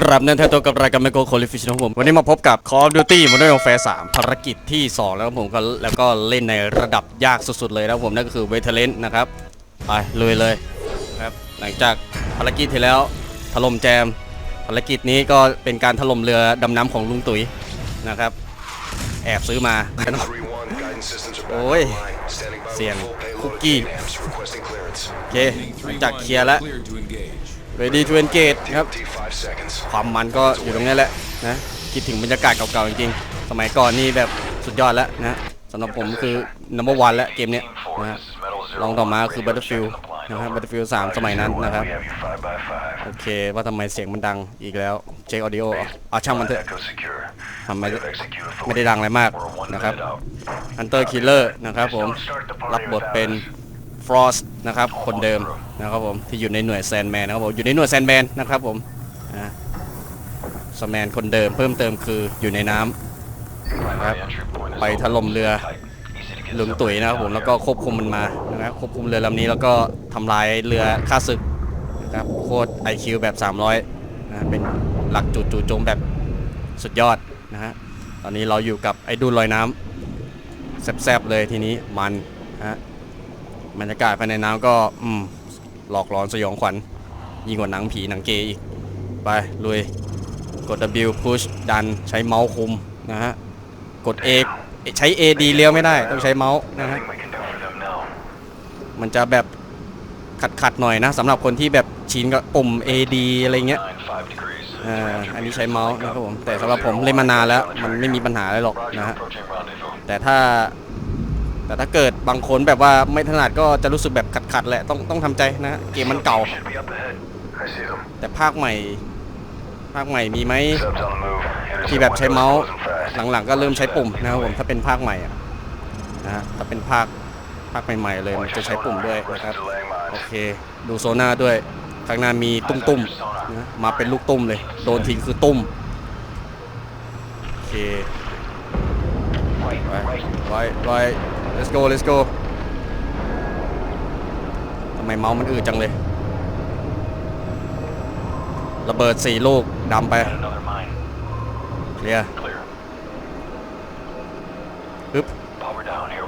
กราบเนินเทตัวกับรายการ Mego c o l i f i s h นะครับผม วันนี้มาพบกับ Call of Duty Modern Warfare 3ภารกิจที่ 2 แล้วครับผมก็แล้วก็เล่นในระดับยากสุดๆเลยนะครับผมนั่นก็คือ v e t e r a n นะครับ ไปลุยเลยครับหลังจากภารกิจที่แล้วถล่มแจม ภารกิจนี้ก็เป็นการถล่มเรือดำน้ำของลุงตุ๋ยนะครับ แอบซื้อมาโอ้ยเสียงคุกกี้โอเคหลังจากเคลียร์แล้ว ready to engage ครับ TLT 5 seconds. ความมันก็อยู่ตรงนี้แหละนะคิดถึงบรรยากาศเก่าๆจริงๆ สมัยก่อนนี่แบบสุดยอดแล้วนะสำหรับผมคือ number one แล้วเกมเนี้ยนะฮะลองต่อมาคือ Battlefield นะครับ Battlefield 3 สมัยนั้นนะครับ โอเค ว่าทำไมเสียงมันดังอีกแล้วเช็คออดิโอเอาช่างมันเถอะทำไมไม่ได้ดังอะไรมากนะครับ Hunter Killer นะครับผม รับบทเป็น Frost นะครับคนเดิมนะครับผมที่อยู่ในหน่วยแซนแมนนะครับผมอยู่ในหน่วยแซนแมนนะครับผมนะสแมนคนเดิมเพิ่มเติมคืออยู่ในน้ำนะครับไปถล่มเรือหลุมตุ๋ยนะครับผมแล้วก็ควบคุมมันมานะครับควบคุมเรือลำนี้แล้วก็ทำลายเรือฆ่าศึกนะครับโคตร IQ แบบ 300นะเป็นหลักจุดจู่โจมแบบสุดยอดนะฮะตอนนี้เราอยู่กับไอ้ดุลลอยน้ำแซบๆเลยทีนี้มันนะฮะ บรรยากาศภายในน้ำก็อืมหลอกหลอนสยองขวัญยิ่งกว่าหนังผีหนังเกย์อีก ไปลุยกด W push ดันใช้เมาส์คุมนะฮะ กด A ใช้ AD เลี้ยวไม่ได้ ต้องใช้เมาส์นะฮะ มันจะแบบขัดขัดหน่อยนะสำหรับคนที่แบบชินกับปุ่ม AD อะไรเงี้ยอ่าอันนี้ใช้เมาส์นะครับผม แต่สำหรับผมเล่นมานานแล้ว มันไม่มีปัญหาอะไรหรอกนะฮะ แต่ถ้า แต่ถ้าเกิดบางคนแบบว่าไม่ถนัดก็จะรู้สึกแบบขัดๆแหละต้องต้องทำใจนะ เกมมันเก่า แต่ภาคใหม่ ภาคใหม่มีไหมที่แบบใช้เมาส์หลังๆ ก็เริ่มใช้ปุ่มนะครับผมถ้าเป็นภาคใหม่อะนะถ้าเป็นภาคภาคใหม่ๆเลยมันจะใช้ปุ่มด้วยนะครับโอเค ดูโซน่าด้วยข้างหน้ามีตุ้มๆนะมาเป็นลูกตุ้มเลย โดนทิ้งคือตุ้มโอเคไปไปไป let's go let's go ทำไมเมาส์มันอืดจังเลย ระเบิดสี่ลูกดำไป เคลียร์ปึ๊บ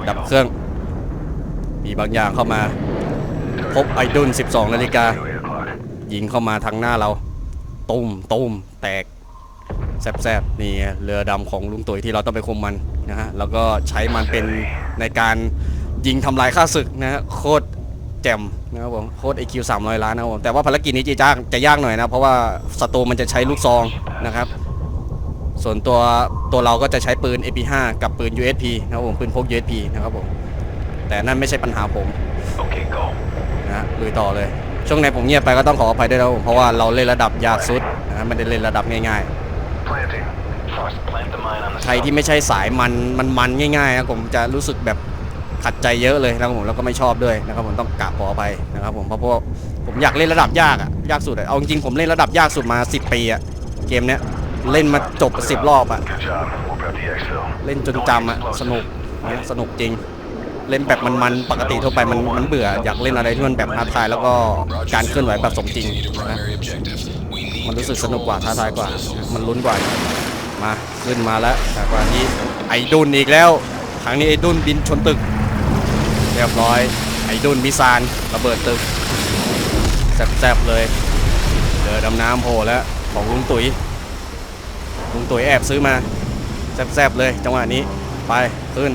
ดับเครื่อง มีบางอย่างเข้ามา พบไอดุล12 นาฬิกา ยิงเข้ามาทางหน้าเรา ตุ้มตุ้มแตก แซบๆนี่ไงเรือดำของลุงตุ๋ยที่เราต้องไปคุมมันนะฮะแล้วก็ใช้มันเป็นในการยิงทำลายค่าศึกนะฮะโคตรแจ่มนะครับผมโคตร IQ 300ล้านนะครับผมแต่ว่าภารกิจนี้จะยากจะยากหน่อยนะ เพราะว่าศัตรูมันจะใช้ลูกซองนะครับส่วนตัวตัวเราก็จะใช้ปืน AP5 กับปืน USP นะครับผมปืนพก USP นะครับผมแต่นั่นไม่ใช่ปัญหาผมนะฮะลุยต่อเลย ช่วงไหนผมเงียบไปก็ต้องขออภัยด้วยนะครับผมเพราะว่าเราเล่นระดับยากสุดนะฮะไม่ได้เล่นระดับง่ายๆ ใครที่ไม่ใช่สายมันมันมันง่ายๆนะผมจะรู้สึกแบบขัดใจเยอะเลยนะครับผมแล้วก็ไม่ชอบด้วยนะครับผมต้องกราบขออภัยนะครับผมเพราะพวกผมอยากเล่นระดับยากอะยากสุดอะเอาจริงๆผมเล่นระดับยากสุดมา 10 ปีอะเกมเนี้ยเล่นมาจบสิบรอบอะเล่นจนจำอะสนุกนะสนุกจริง เล่นแบบมันๆปกติทั่วไปมันมันเบื่ออยากเล่นอะไรที่มันแบบท้าทายแล้วก็การเคลื่อนไหวแบบสมจริง Proceed to นะ มันรู้สึกสนุกกว่าท้าทายกว่า มันลุ้นกว่า มาขึ้นมาแล้วแต่กว่านี้ไอ้ดุนอีกแล้วครั้งนี้ไอ้ดุนบินชนตึก เรียบร้อย ไอ้ดุนมิซานระเบิดตึกแซ่บๆเลยเจอดำน้ำโผล่แล้วของลุงตุ๋ยลุงตุ๋ยแอบซื้อมาแซ่บๆเลย จังหวะนี้ไปขึ้น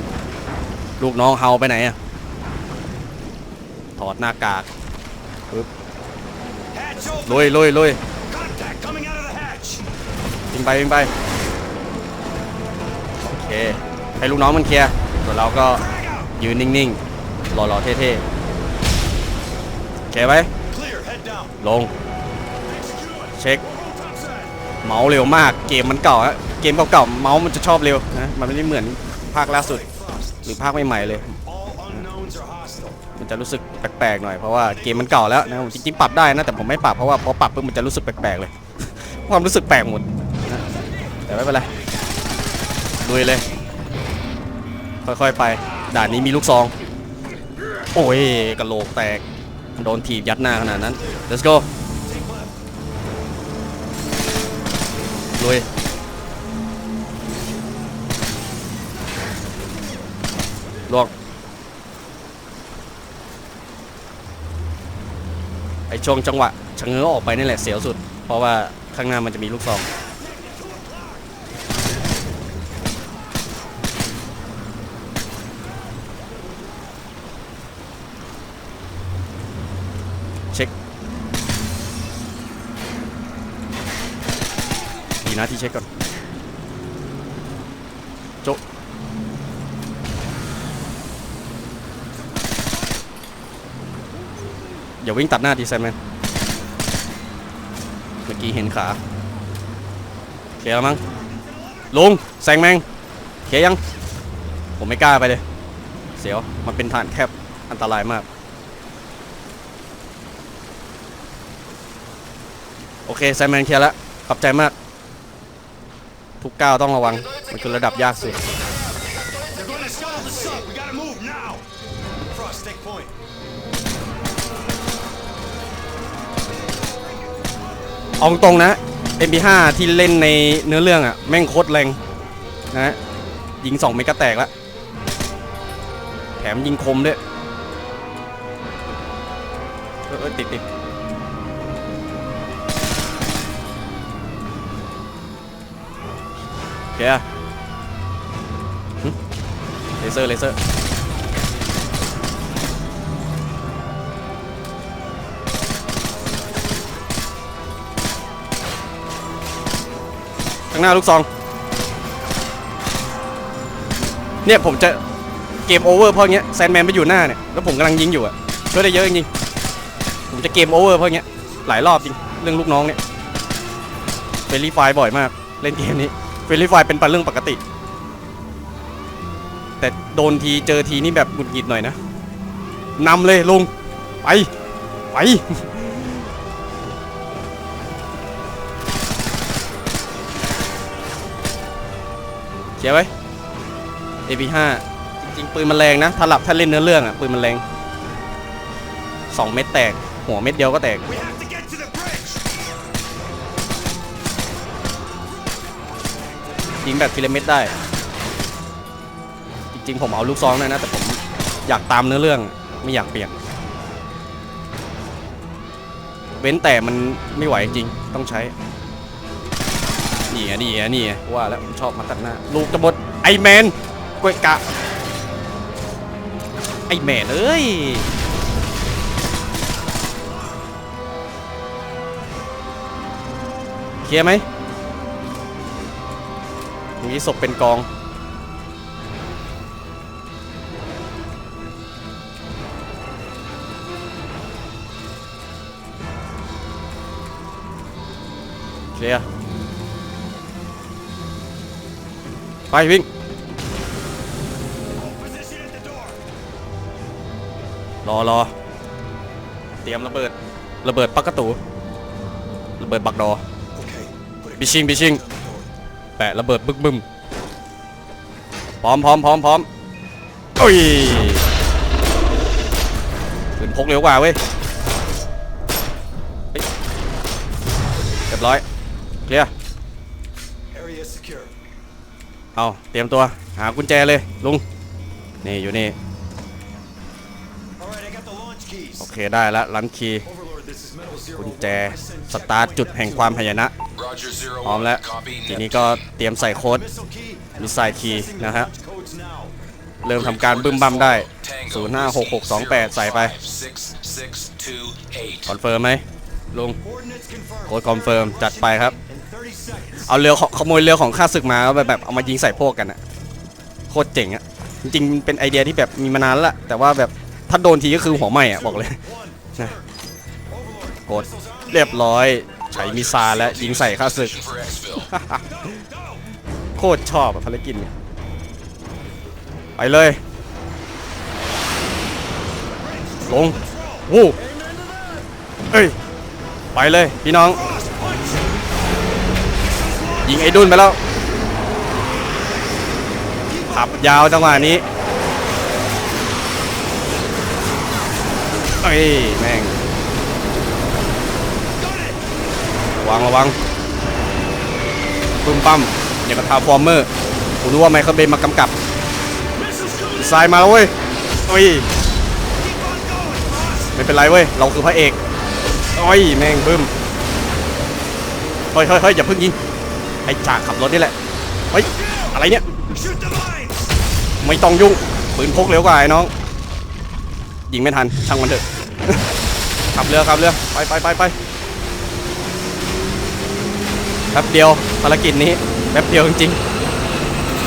ลูกน้องเฮาไปไหนอะถอดหน้ากากปึ๊บลุยลุยลุย งไปวิ่งไปโอเคให้ลูกน้องมันเคลียร์ส่วนเราก็ยืนนิ่งๆหล่อๆเท่ๆโอเคไหมลง เช็ค เมาส์เร็วมากเกมมันเก่าฮะเกมเก่าๆเมาส์มันจะชอบเร็วนะมันไม่ได้เหมือนภาคล่าสุด หรือภาคใหม่ๆเลย มันจะรู้สึกแปลกๆหน่อยเพราะว่าเกมมันเก่าแล้วนะจริงๆปรับได้นะแต่ผมไม่ปรับเพราะว่าพอปรับปุ๊บมันจะรู้สึกแปลกๆเลย ความรู้สึกแปลกหมด แต่ไม่เป็นไรลุยเลย ค่อยๆไป ด่านนี้มีลูกซอง โอ้ยกระโหลกแตก โดนถีบยัดหน้าขนาดนั้น let's go ลุยลวงไอช่วงจังหวะชะเง้อออกไปนี่แหละเสียวสุด เพราะว่าข้างหน้ามันจะมีลูกซอง นะที่เช็คก่อน โจะอย่าวิ่งตัดหน้าดีไซน์แมนเมื่อกี้เห็นขาเคลียร์แล้วมั้งลุงแซงแมงเคลียร์ยัง ผมไม่กล้าไปเลย เสียว มันเป็นฐานแคบอันตรายมากโอเคไซแมนเคลียร์แล้ว ขอบใจมาก ทุกก้าวต้องระวัง มันคือระดับยากสุด เอาตรงนะ MP5 ที่เล่นในเนื้อเรื่องอะแม่งโคตรแรงนะฮะยิงสองเมกะแตกแล้วแถมยิงคมด้วย เออเออติดติด เคอะเลเซอร์เลเซอร์ข้างหน้าลูกซอง เนี่ยผมจะเกมโอเวอร์เพราะเงี้ยแซนแมนไปอยู่หน้าเนี่ยแล้วผมกำลังยิงอยู่อะช่วยได้เยอะจริงผมจะเกมโอเวอร์เพราะเงี้ยหลายรอบจริง เรื่องลูกน้องเนี่ยเฟรลี่ไฟบ่อยมาก เล่นเกมนี้ ฟลี่ไฟเป็นปเรื่องปกติ แต่โดนทีเจอทีนี่แบบหงุดหงิดหน่อยนะนำเลยลุง ไป ไปเคลียไว้ AP5 จริงๆ ปืนมันแรงนะ ถ้าหลับถ้าเล่นเนื้อเรื่องอะ ปืนมันแรง 2 เม็ดแตก หัวเม็ดเดียวก็แตก ยิงแบบทีละเม็ดได้ จริงๆผมเอาลูกซองนะนะ แต่ผมอยากตามเนื้อเรื่องไม่อยากเปลี่ยน เว้นแต่มันไม่ไหวจริงต้องใช้ นี่ไงนี่ไงนี่ไงว่าแล้วผมชอบมาตัดหน้า ลูกจะบดไอแมนกวยกะ ไอแมนเอ้ยเคลียร์ไหม มีศพเป็นกอง เคลียร์ไปวิ่ง Position at the door. รอรอเตรียมระเบิด ระเบิดปักกระตู ระเบิดบักดอ Okay. Put it บิชิงบิชิง แปะระเบิดบึ้มบึ้มพร้อมพร้อมพร้อมพร้อมโอ้ยปืนพกเร็วกว่าเว้ยเฮ้ยเรียบร้อยเคลียร์ Area secure. เอาเตรียมตัวหากุญแจเลยลุงนี่อยู่นี่ All right, I got the launch keys. โอเคได้แล้วลันคีย์ Overlord, this is Metal Zero. กุญแจ One. I send สตาร์ทจุดแห่งความหายนะ Roger zero พร้อม one. แล้ว Copy. ทีนี้ก็เตรียมใส่โค้ด Missile key and Missile key processing the นะฮะ launch codes now. เริ่มทำการบึ้มบัมได้ Tango 056628 ใส่ไป six six two eight. คอนเฟิร์มไหมลุง Coordinates confirmed. โค้ดคอนเฟิร์มจัดไปครับ In 30 seconds. เอาเรือขโมยเรือของข้าศึกมาแล้วแบบเอามายิงใส่พวกกันอะโคตรเจ๋งอะจริงๆเป็นไอเดียที่แบบมีมานานแล้วล่ะแต่ว่าแบบถ้าโดนทีก็คือหัวไหม้อะบอกเลย One. นะ Overlord. กดเรียบร้อย ใช้มิสไซล์และยิงใส่ข้าศึก For exfil. Go, go. โคตรชอบอะภารกิจเนี่ยไปเลย ลง วู้เอ้ย ไปเลยพี่น้อง Frost, punch. ยิงไอ้ดุนไปแล้ว ขับยาวจังหวะนี้ เอ้ย แม่ง ระ วังระวังบึ้มปั้มอย่างกับทาฟอร์เมอร์ผมรู้ว่าไมเคิลเบย์มากำกับทรายมาแล้วเว้ยโอ้ยไม่เป็นไรเว้ย เราคือพระเอกโอ้ยแม่งบึ้มเฮ้ยเฮ้ยเฮ้ยอย่าเพิ่งยิงไอ้จ่าขับรถนี่แหละเฮ้ยอะไรเนี่ยไม่ต้องยุ่งปืนพกเร็วกว่าไอ้น้อง ยิงไม่ทันช่างมันเถอะขับเรือขับเรือไปไปไปไป แป๊บเดียวภารกิจนี้แป๊บเดียวจริง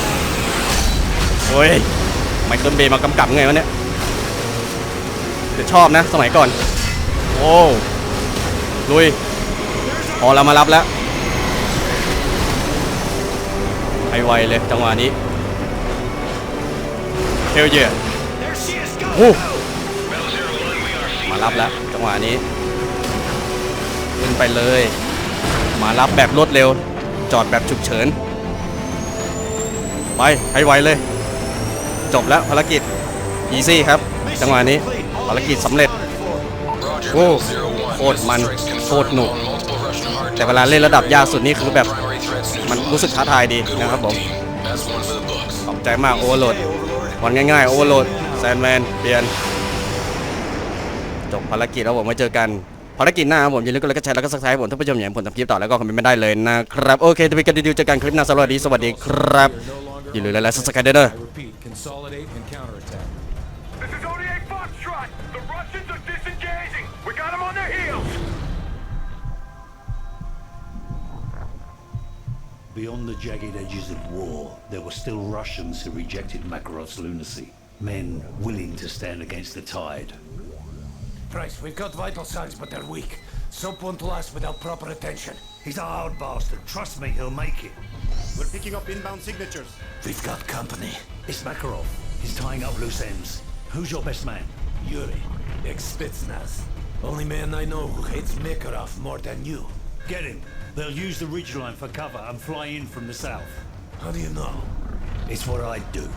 ๆโอ้ยไมเคิลเบย์มากำกับไงวะเนี่ยแต่ชอบนะสมัยก่อน โอ้ลุยพอเรามารับแล้วให้ไวเลยจังหวะนี้เฮลเย There she is. Go. Oh. go. มารับแล้วจังหวะนี้ขึ้นไปเลย มารับแบบรวดเร็ว จอดแบบฉุกเฉิน ไป ให้ไวเลย จบแล้วภารกิจอีซี่ครับ จังหวะนี้ภารกิจสำเร็จ Roger, Oh, Metal Zero One. โคตรมันโคตรหนุก แต่เวลาเล่นระดับยากสุดนี่คือแบบ มันรู้สึกท้าทายดีนะครับผมขอบใจมากโอเวอร์โหลดวันง่ายๆโอเวอร์โหลดแซนแมนเปลี่ยน จบภารกิจแล้วผมไว้เจอกัน ภารกิจหน้าผมอย่าลืมกดไลค์กดแชร์แล้วก็ซับสไครป์ผมท่านผู้ชมอย่างผมทำคลิปต่อแล้วก็คอมเมนต์ไม่ได้เลยนะครับ โอเคจะไปกันดีๆเจอกันคลิปหน้าสวัสดีสวัสดีครับอย่าลืมไลค์และซับสไครป์ด้วยเด้อ Beyond the jagged edges of war, there were still Russians who rejected Makarov's lunacy. Men willing to stand against the tide, Price, we've got vital signs, but they're weak. Soap won't last without proper attention. He's a hard bastard. Trust me, he'll make it. We're picking up inbound signatures. We've got company. It's Makarov. He's tying up loose ends. Who's your best man? Yuri, ex-Spetsnaz. Only man I know who hates Makarov more than you. Get him. They'll use the ridgeline for cover and fly in from the south. How do you know? It's what I do.